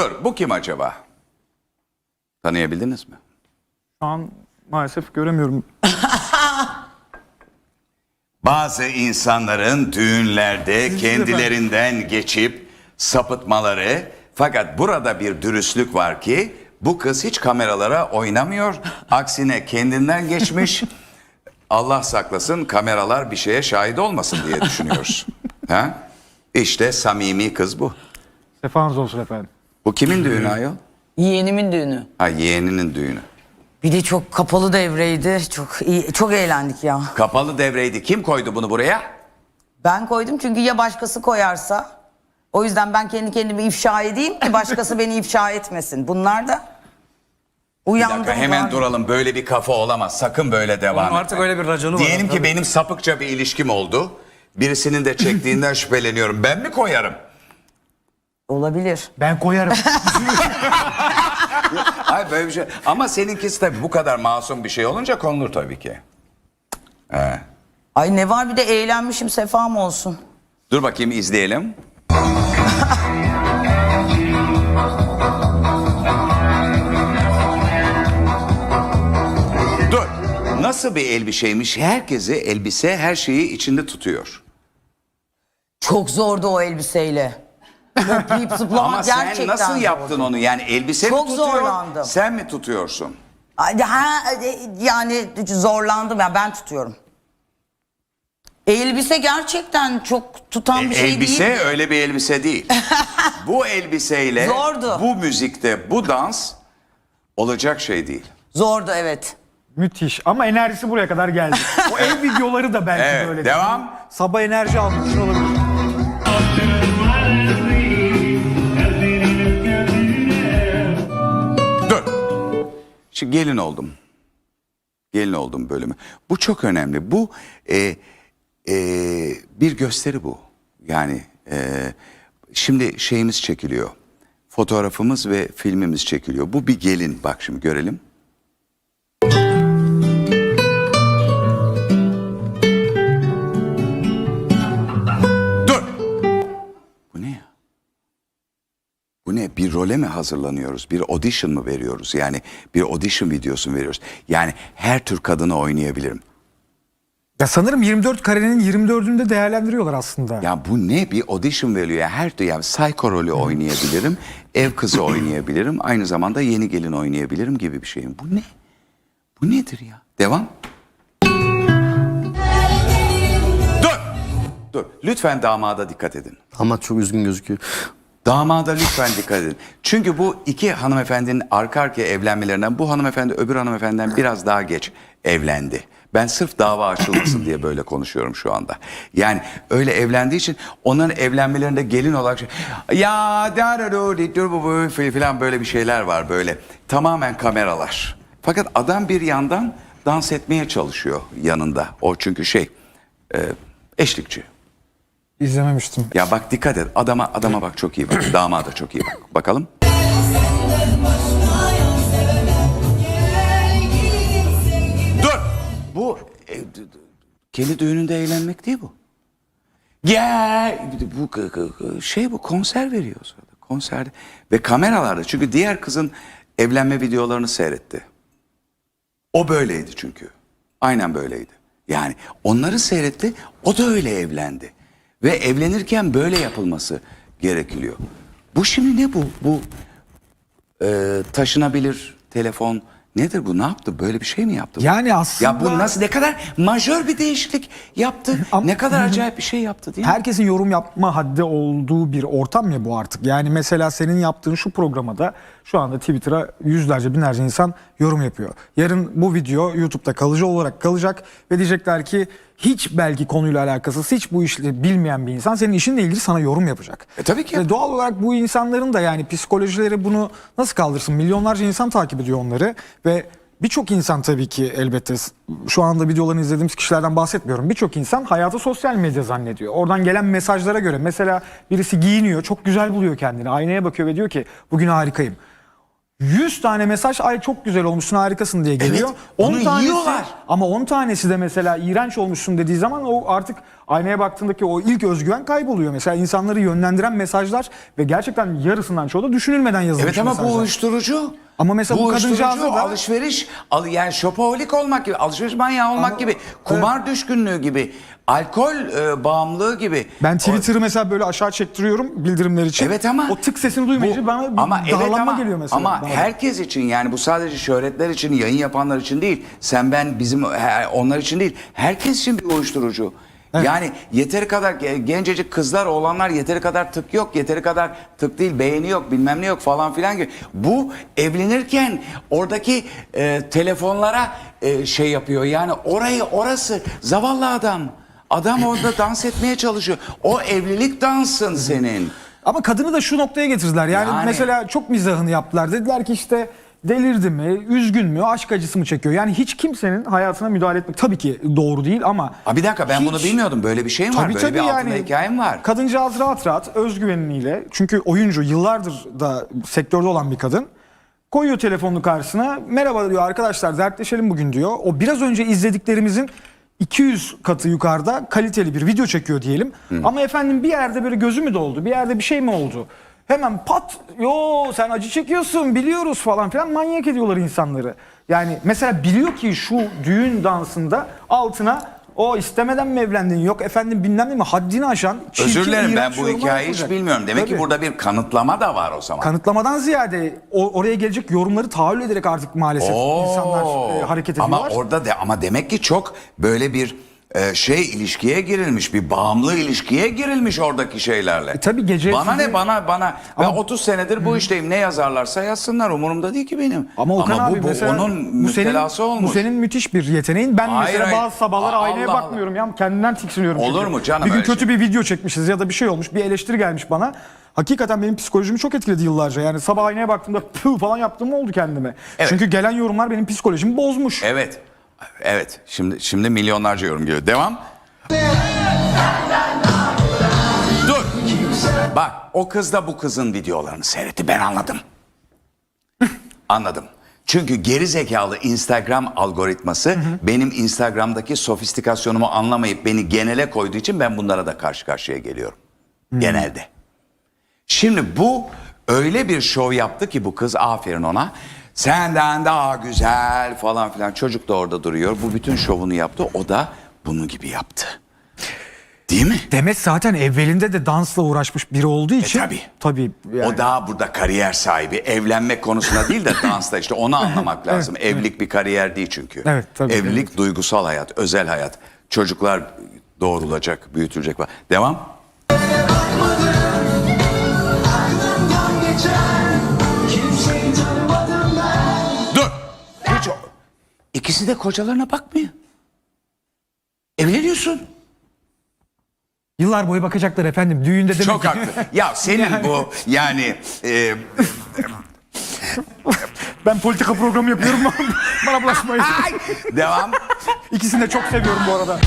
Dur bu kim acaba? Tanıyabildiniz mi? Şu an maalesef göremiyorum. Bazı insanların düğünlerde kendilerinden geçip sapıtmaları fakat burada bir dürüstlük var ki bu kız hiç kameralara oynamıyor. Aksine kendinden geçmiş. Allah saklasın kameralar bir şeye şahit olmasın diye düşünüyoruz. ha? İşte samimi kız bu. Sefanız olsun efendim. Bu kimin düğünü ayol? Yeğenimin düğünü. Ha yeğeninin düğünü. Bir de çok kapalı devreydi. Çok iyi, çok eğlendik ya. Kapalı devreydi. Kim koydu bunu buraya? Ben koydum çünkü ya başkası koyarsa. O yüzden ben kendi kendimi ifşa edeyim ki başkası beni ifşa etmesin. Bunlar da Bir uyandım. dakika hemen var. duralım. Böyle bir kafa olamaz. Sakın böyle devam Onun etme. artık öyle bir raconu var. Diyelim ki Tabii. benim sapıkça bir ilişkim oldu. Birisinin de çektiğinden şüpheleniyorum. Ben mi koyarım? Olabilir. Ben koyarım. Hayır böyle bir şey. Ama seninkisi tabii bu kadar masum bir şey olunca konulur tabii ki. He. Ay ne var bir de eğlenmişim sefam olsun. Dur bakayım izleyelim. Dur. Nasıl bir elbiseymiş? Herkesi elbise her şeyi içinde tutuyor. Çok zordu o elbiseyle. Hoplayıp zıplamak Ama sen gerçekten nasıl zordu. yaptın onu? Yani elbise Çok mi tutuyor? zorlandım. Sen mi tutuyorsun? Ay, Ha, e, yani zorlandım ya ben tutuyorum. Elbise gerçekten çok tutan bir şey elbise değil. öyle bir elbise değil. bu elbiseyle Zordu. bu müzikte bu dans olacak şey değil. Zordu evet. Müthiş ama enerjisi buraya kadar geldi. O ev videoları da belki Evet, böyle. devam. Sabah enerji almış olabilir. Gelin oldum. Gelin oldum bölümü. Bu çok önemli. Bu e, e, bir gösteri bu. Yani e, şimdi şeyimiz çekiliyor. Fotoğrafımız ve filmimiz çekiliyor. Bu bir gelin. Bak şimdi görelim. Role mi hazırlanıyoruz? Bir audition mı veriyoruz? Yani bir audition videosu mu veriyoruz? Yani her tür kadını oynayabilirim. Ya sanırım 24 karenin 24'ünde değerlendiriyorlar aslında. Ya bu ne? Bir audition veriliyor. Yani her tür yani psycho rolü oynayabilirim. ev kızı oynayabilirim. Aynı zamanda yeni gelin oynayabilirim gibi bir şeyim. Bu ne? Bu nedir ya? Devam. Dur. Dur. Lütfen damada dikkat edin. Ama çok üzgün gözüküyor. Damada lütfen dikkat edin. Çünkü bu iki hanımefendinin arka arkaya evlenmelerinden bu hanımefendi öbür hanımefendiden biraz daha geç evlendi. Ben sırf dava açılmasın diye böyle konuşuyorum şu anda. Yani öyle evlendiği için onların evlenmelerinde gelin olarak şey, ya bu filan böyle bir şeyler var böyle. Tamamen kameralar. Fakat adam bir yandan dans etmeye çalışıyor yanında. O çünkü şey e, eşlikçi. İzlememiştim. Ya bak dikkat et. Adama adama bak çok iyi bak. Damada çok iyi bak. Bakalım. Dur. Bu e, d- d- kendi düğününde eğlenmek değil bu. Gel. Bu k- k- şey bu konser veriyor o sırada. Konserde ve kameralarda çünkü diğer kızın evlenme videolarını seyretti. O böyleydi çünkü. Aynen böyleydi. Yani onları seyretti, o da öyle evlendi. Ve evlenirken böyle yapılması gerekiliyor. Bu şimdi ne bu? Bu e, taşınabilir telefon nedir bu? Ne yaptı? Böyle bir şey mi yaptı? Yani aslında- Ya bu nasıl ne kadar majör bir değişiklik yaptı. Ama- ne kadar acayip bir şey yaptı değil mi? Herkesin yorum yapma haddi olduğu bir ortam ya bu artık. Yani mesela senin yaptığın şu programa da şu anda Twitter'a yüzlerce binlerce insan yorum yapıyor. Yarın bu video YouTube'da kalıcı olarak kalacak ve diyecekler ki hiç belki konuyla alakasız, hiç bu işle bilmeyen bir insan senin işinle ilgili sana yorum yapacak. E tabii ki. Ve doğal olarak bu insanların da yani psikolojileri bunu nasıl kaldırsın? Milyonlarca insan takip ediyor onları ve birçok insan tabii ki elbette şu anda videolarını izlediğimiz kişilerden bahsetmiyorum. Birçok insan hayatı sosyal medya zannediyor. Oradan gelen mesajlara göre mesela birisi giyiniyor, çok güzel buluyor kendini, aynaya bakıyor ve diyor ki bugün harikayım. 100 tane mesaj ay çok güzel olmuşsun harikasın diye geliyor. Evet, onu tanesi, yiyorlar. Ama 10 tanesi de mesela iğrenç olmuşsun dediği zaman o artık aynaya baktığındaki o ilk özgüven kayboluyor. Mesela insanları yönlendiren mesajlar ve gerçekten yarısından çoğu da düşünülmeden yazılmış Evet ama mesajlar. bu uyuşturucu. Ama mesela bu uyuşturucu, kadıncağızı da- alışveriş, al, yani şopoholik olmak gibi, alışveriş manyağı olmak Ama- gibi, kumar düşkünlüğü gibi, alkol e, bağımlılığı gibi. Ben Twitter'ı mesela böyle aşağı çektiriyorum bildirimler için. Evet ama o tık sesini duymayınca bu- bana ama bir evet dağlanma ama, geliyor mesela. Ama bana herkes için yani bu sadece şöhretler için, yayın yapanlar için değil. Sen ben bizim onlar için değil. Herkes için bir uyuşturucu. Yani yeteri kadar ge- gencecik kızlar, oğlanlar yeteri kadar tık yok, yeteri kadar tık değil, beğeni yok, bilmem ne yok falan filan gibi. Bu evlenirken oradaki e, telefonlara e, şey yapıyor. Yani orayı orası zavallı adam. Adam orada dans etmeye çalışıyor. O evlilik dansın senin. Ama kadını da şu noktaya getirdiler. Yani, Yani- mesela çok mizahını yaptılar. Dediler ki işte delirdi mi, üzgün mü, aşk acısı mı çekiyor? Yani hiç kimsenin hayatına müdahale etmek tabii ki doğru değil ama... Ha bir dakika ben bunu Hiç- bilmiyordum. Böyle bir şey mi var? Tabii Böyle tabii bir altında yani. hikayem var. Kadıncağız rahat rahat özgüveniyle çünkü oyuncu yıllardır da sektörde olan bir kadın. Koyuyor telefonunu karşısına. Merhaba diyor arkadaşlar dertleşelim bugün diyor. O biraz önce izlediklerimizin 200 katı yukarıda kaliteli bir video çekiyor diyelim. Ama efendim bir yerde böyle gözü mü doldu? Bir yerde bir şey mi oldu? Hemen pat yo sen acı çekiyorsun biliyoruz falan filan manyak ediyorlar insanları. Yani mesela biliyor ki şu düğün dansında altına o istemeden mi evlendin yok efendim bilmem ne mi haddini aşan çirkin, Özür dilerim ben iğrenç bu yorumlar hikayeyi hiç yapılacak. bilmiyorum. Demek ki Tabii. burada bir kanıtlama da var o zaman. Kanıtlamadan ziyade o, oraya gelecek yorumları tahayyül ederek artık maalesef Oo. insanlar e, hareket ediyorlar. Ama orada de ama demek ki çok böyle bir e, şey ilişkiye girilmiş, bir bağımlı ilişkiye girilmiş oradaki şeylerle. E, tabii gece Bana sizi- ne bana bana ben Ama- 30 senedir bu işteyim. Ne yazarlarsa yazsınlar umurumda değil ki benim. Ama Okan bu, abi bu mesela onun bu senin, olmuş. bu senin müthiş bir yeteneğin. Ben Hayır, mesela hayır. bazı sabahlar Aa, aynaya Allah bakmıyorum ya kendimden tiksiniyorum. Olur çünkü. mu canım Bir gün öyle kötü şey? bir video çekmişiz ya da bir şey olmuş bir eleştiri gelmiş bana. Hakikaten benim psikolojimi çok etkiledi yıllarca. Yani sabah aynaya baktığımda püh falan yaptığım oldu kendime. Evet. Çünkü gelen yorumlar benim psikolojimi bozmuş. Evet. Evet. Şimdi şimdi milyonlarca yorum geliyor. Devam. Dur. Bak o kız da bu kızın videolarını seyretti. Ben anladım. anladım. Çünkü geri zekalı Instagram algoritması benim Instagram'daki sofistikasyonumu anlamayıp beni genele koyduğu için ben bunlara da karşı karşıya geliyorum. Genelde. Şimdi bu öyle bir şov yaptı ki bu kız aferin ona. Senden daha güzel falan filan. Çocuk da orada duruyor. Bu bütün şovunu yaptı. O da bunu gibi yaptı. Değil mi? Demet zaten evvelinde de dansla uğraşmış biri olduğu için. E, tabii. Tabii. yani. O daha burada kariyer sahibi. Evlenmek konusunda değil de dansta işte onu anlamak lazım. Evlilik bir kariyer değil çünkü. Evet, tabii. Evlilik duygusal hayat, özel hayat. Çocuklar doğrulacak, büyütülecek. Devam. Aklımdan geçen İkisi de kocalarına bakmıyor. Evleniyorsun. Yıllar boyu bakacaklar efendim. Düğünde demek Çok haklı. Ya senin bu yani e, Ben politika programı yapıyorum. Bana bulaşmayın. ay, devam. İkisini de çok seviyorum bu arada.